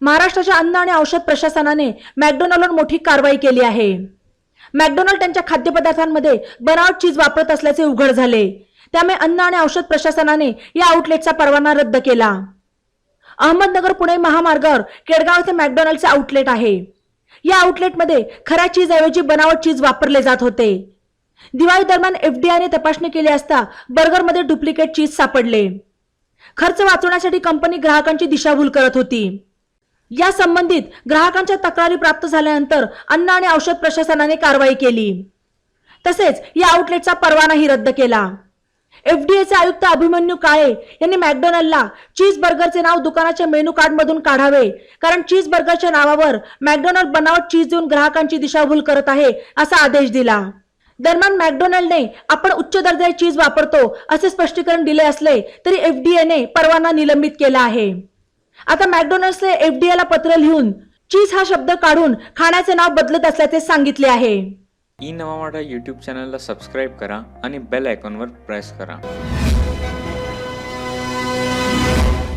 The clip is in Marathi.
महाराष्ट्राच्या अन्न आणि औषध प्रशासनाने मॅकडोनाल्डवर मोठी कारवाई केली आहे. मॅकडोनाल्ड त्यांच्या खाद्यपदार्थांमध्ये बनावट चीज वापरत असल्याचे उघड झाले. त्यामुळे अन्न आणि औषध प्रशासनाने या आउटलेटचा परवाना रद्द केला. अहमदनगर पुणे महामार्गावर केडगाव येथे मॅकडोनाल्डचे आउटलेट आहे. या आउटलेटमध्ये खऱ्या चीज ऐवजी बनावट चीज वापरले जात होते. दिवाळी दरम्यान एफडीआयने तपासणी केली असता बर्गरमध्ये डुप्लिकेट चीज सापडले. खर्च वाचवण्यासाठी कंपनी ग्राहकांची दिशाभूल करत होती. या संबंधित ग्राहकांच्या तक्रारी प्राप्त झाल्यानंतर अन्न आणि औषध प्रशासनाने कारवाई केली. तसेच या आउटलेटचा परवानाही रद्द केला. एफडीएचे आयुक्त अभिमन्यू काळे यांनी मॅकडोनल्डला चीज बर्गरचे नाव दुकानाच्या मेनू कार्ड मधून काढावे कारण चीज बर्गरच्या नावावर मॅकडोनल्ड बनावट चीज देऊन ग्राहकांची दिशाभूल करत आहे असा आदेश दिला. दरम्यान मॅकडोनल्डने आपण उच्च दर्जाचे चीज वापरतो असे स्पष्टीकरण दिले असले तरी एफडीएने परवाना निलंबित केला आहे. आता मॅकडोनल्ड्सने एफडीएला पत्र लिहून चीज हा शब्द काढून खाण्याचे नाव बदलत असल्याचे सांगितले आहे. ई नवा मराठा यूट्यूब चॅनलला सबस्क्राईब करा आणि बेल आयकॉनवर प्रेस करा.